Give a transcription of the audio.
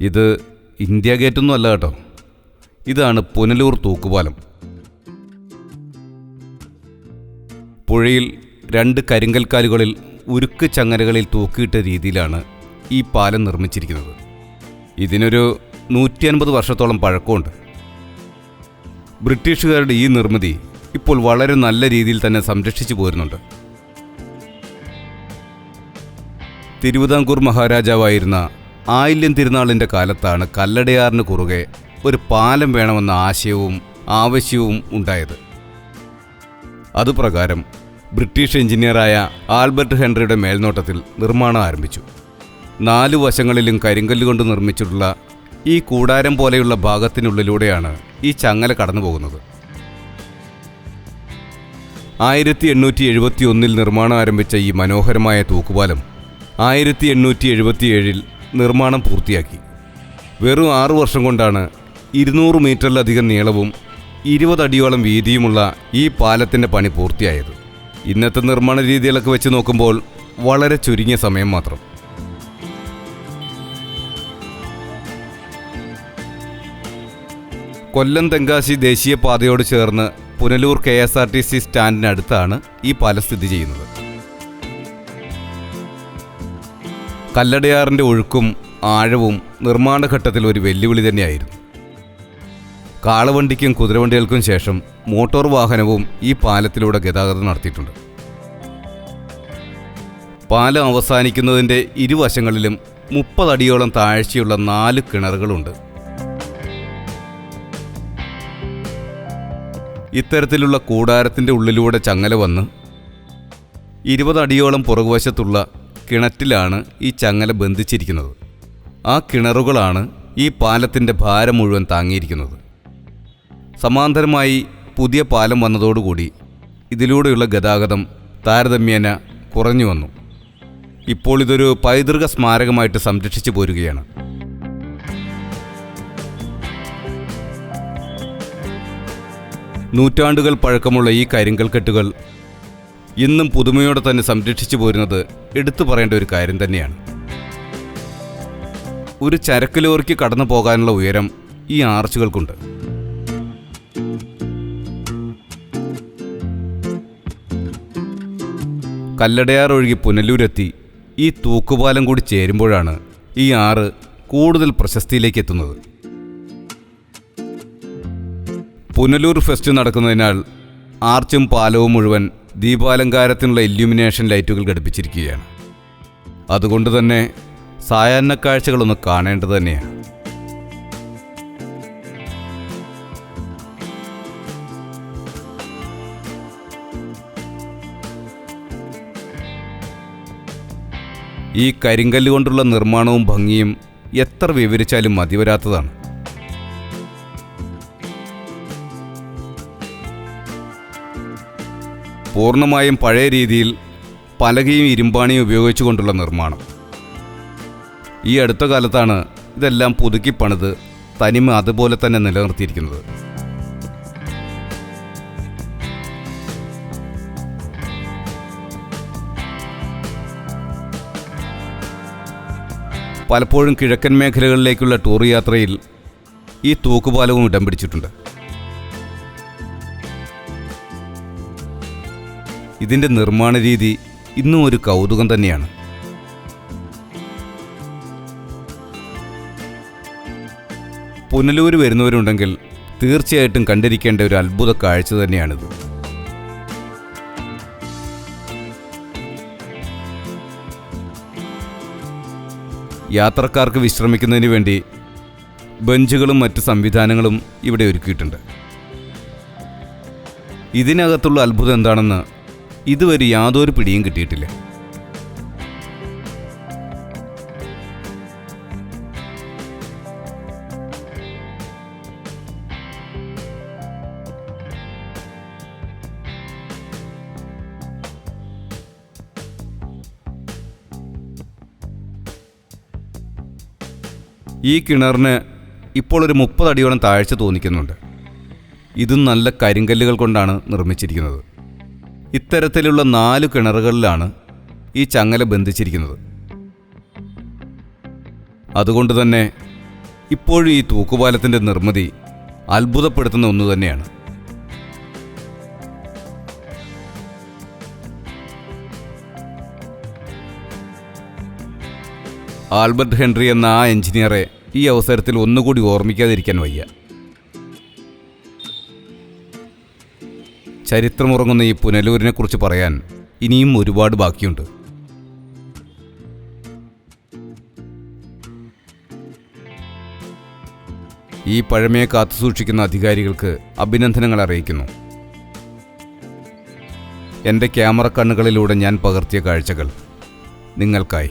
ഇത് ഇന്ത്യ ഗേറ്റൊന്നും അല്ല കേട്ടോ. ഇതാണ് പുനലൂർ തൂക്കുപാലം. പുഴയിൽ രണ്ട് കരിങ്കൽക്കാലുകളിൽ ഉരുക്ക് ചങ്ങലകളിൽ തൂക്കിയിട്ട രീതിയിലാണ് ഈ പാലം നിർമ്മിച്ചിരിക്കുന്നത്. ഇതിനൊരു നൂറ്റി അൻപത് വർഷത്തോളം പഴക്കമുണ്ട്. ബ്രിട്ടീഷുകാരുടെ ഈ നിർമ്മിതി ഇപ്പോൾ വളരെ നല്ല രീതിയിൽ തന്നെ സംരക്ഷിച്ചു പോരുന്നുണ്ട്. തിരുവിതാംകൂർ മഹാരാജാവായിരുന്ന ആയില്യം തിരുനാളിന്റെ കാലത്താണ് കല്ലടയാറിന് കുറുകെ ഒരു പാലം വേണമെന്ന ആശയവും ആവശ്യവും ഉണ്ടായത്. അതുപ്രകാരം ബ്രിട്ടീഷ് എഞ്ചിനീയറായ ആൽബർട്ട് ഹെൻറിയുടെ മേൽനോട്ടത്തിൽ നിർമ്മാണം ആരംഭിച്ചു. നാലു വശങ്ങളിലും കരിങ്കല്ല് കൊണ്ട് നിർമ്മിച്ചിട്ടുള്ള ഈ കൂടാരം പോലെയുള്ള ഭാഗത്തിനുള്ളിലൂടെയാണ് ഈ ചങ്ങല കടന്നു പോകുന്നത്. ആയിരത്തി എണ്ണൂറ്റി എഴുപത്തി ഒന്നിൽ നിർമ്മാണം ആരംഭിച്ച ഈ മനോഹരമായ തൂക്കുപാലം ആയിരത്തി എണ്ണൂറ്റി എഴുപത്തിയേഴിൽ നിർമ്മാണം പൂർത്തിയാക്കി. വെറും ആറു വർഷം കൊണ്ടാണ് ഇരുന്നൂറ് മീറ്ററിലധികം നീളവും ഇരുപതടിയോളം വീതിയുമുള്ള ഈ പാലത്തിന്റെ പണി പൂർത്തിയായത്. ഇന്നത്തെ നിർമ്മാണ രീതികളൊക്കെ വെച്ച് നോക്കുമ്പോൾ വളരെ ചുരുങ്ങിയ സമയം മാത്രം. കൊല്ലം തെങ്കാശി ദേശീയപാതയോട് ചേർന്ന് Punalur K S R T C സ്റ്റാൻഡിനടുത്താണ് ഈ പാലം സ്ഥിതി ചെയ്യുന്നത്. കല്ലടയാറിന്റെ ഒഴുക്കും ആഴവും നിർമ്മാണഘട്ടത്തിൽ ഒരു വെല്ലുവിളി തന്നെയായിരുന്നു. കാളവണ്ടിക്കും കുതിരവണ്ടികൾക്കും ശേഷം മോട്ടോർ വാഹനവും ഈ പാലത്തിലൂടെ ഗതാഗതം നടത്തിയിട്ടുണ്ട്. പാലം അവസാനിക്കുന്നതിന്റെ ഇരുവശങ്ങളിലും മുപ്പതടിയോളം താഴ്ചയുള്ള നാല് കിണറുകളുണ്ട്. ഇത്തരത്തിലുള്ള കൂടാരത്തിന്റെ ഉള്ളിലൂടെ ചങ്ങല വന്ന് ഇരുപതടിയോളം പുറകുവശത്തുള്ള കിണറ്റിലാണ് ഈ ചങ്ങല ബന്ധിച്ചിരിക്കുന്നത്. ആ കിണറുകളാണ് ഈ പാലത്തിന്റെ ഭാരം മുഴുവൻ താങ്ങിയിരിക്കുന്നത്. സമാന്തരമായി പുതിയ പാലം വന്നതോടുകൂടി ഇതിലൂടെയുള്ള ഗതാഗതം താരതമ്യേന കുറഞ്ഞു വന്നു. ഇപ്പോൾ ഇതൊരു പൈതൃക സ്മാരകമായിട്ട് സംരക്ഷിച്ചു പോരുകയാണ്. നൂറ്റാണ്ടുകൾ പഴക്കമുള്ള ഈ കരിങ്കൽക്കെട്ടുകൾ ഇന്നും പുതുമയോടെ തന്നെ സംരക്ഷിച്ചു പോരുന്നത് എടുത്തു പറയേണ്ട ഒരു കാര്യം തന്നെയാണ്. ഒരു ചരക്ക് ലോറിക്ക് കടന്നു പോകാനുള്ള ഉയരം ഈ ആർച്ചുകൾക്കുണ്ട്. കല്ലടയാർ ഒഴുകി പുനലൂരെത്തി ഈ തൂക്കുപാലം കൂടി ചേരുമ്പോഴാണ് ഈ ആറ് കൂടുതൽ പ്രശസ്തിയിലേക്ക് എത്തുന്നത്. പുനലൂർ ഫെസ്റ്റ് നടക്കുന്നതിനാൽ ആർച്ചും പാലവും മുഴുവൻ ദീപാലങ്കാരത്തിനുള്ള ഇല്യൂമിനേഷൻ ലൈറ്റുകൾ ഘടിപ്പിച്ചിരിക്കുകയാണ്. അതുകൊണ്ട് തന്നെ സായാഹ്ന കാഴ്ചകളൊന്ന് കാണേണ്ടത് തന്നെയാണ്. ഈ കരിങ്കല്ല് കൊണ്ടുള്ള നിർമ്മാണവും ഭംഗിയും എത്ര വിവരിച്ചാലും മതിവരാത്തതാണ്. പൂർണമായും പഴയ രീതിയിൽ പലകയും ഇരുമ്പാണിയും ഉപയോഗിച്ചുകൊണ്ടുള്ള നിർമ്മാണം. ഈ അടുത്ത കാലത്താണ് ഇതെല്ലാം പുതുക്കി പണിത് തനിമ അതുപോലെ തന്നെ നിലനിർത്തിയിരിക്കുന്നത്. പലപ്പോഴും കിഴക്കൻ മേഖലകളിലേക്കുള്ള ടൂർ യാത്രയിൽ ഈ തൂക്കുപാലവും ഇടം പിടിച്ചിട്ടുണ്ട് ഇതിന്റെ നിർമ്മാണ രീതി ഇന്നും ഒരു കൗതുകം തന്നെയാണ്. പുനലൂർ വരുന്നവരുണ്ടെങ്കിൽ തീർച്ചയായിട്ടും കണ്ടിരിക്കേണ്ട ഒരു അത്ഭുത കാഴ്ച തന്നെയാണിത്. യാത്രക്കാർക്ക് വിശ്രമിക്കുന്നതിന് വേണ്ടി ബെഞ്ചുകളും മറ്റ് സംവിധാനങ്ങളും ഇവിടെ ഒരുക്കിയിട്ടുണ്ട്. ഇതിനകത്തുള്ള അത്ഭുതം എന്താണെന്ന് ഇതുവരെ യാതൊരു പിടിയും കിട്ടിയിട്ടില്ല. ഈ കിണറിന് ഇപ്പോൾ ഒരു മുപ്പത് അടിയോളം താഴ്ച തോന്നിക്കുന്നുണ്ട്. ഇതും നല്ല കരിങ്കല്ലുകൾ കൊണ്ടാണ് നിർമ്മിച്ചിരിക്കുന്നത്. ഇത്തരത്തിലുള്ള നാല് കിണറുകളിലാണ് ഈ ചങ്ങല ബന്ധിച്ചിരിക്കുന്നത്. അതുകൊണ്ട് തന്നെ ഇപ്പോഴും ഈ തൂക്കുപാലത്തിന്റെ നിർമ്മിതി അത്ഭുതപ്പെടുത്തുന്ന ഒന്നു തന്നെയാണ്. ആൽബർട്ട് ഹെൻറി എന്ന ആ എഞ്ചിനീയറെ ഈ അവസരത്തിൽ ഒന്നുകൂടി ഓർമ്മിക്കാതിരിക്കാൻ വയ്യ. ചരിത്രമുറങ്ങുന്ന ഈ പുനലൂരിനെ കുറിച്ച് പറയാൻ ഇനിയും ഒരുപാട് ബാക്കിയുണ്ട്. ഈ പഴമയെ കാത്തു സൂക്ഷിക്കുന്ന അധികാരികൾക്ക് അഭിനന്ദനങ്ങൾ അറിയിക്കുന്നു. എന്റെ ക്യാമറ കണ്ണുകളിലൂടെ ഞാൻ പകർത്തിയ കാഴ്ചകൾ നിങ്ങൾക്കായി.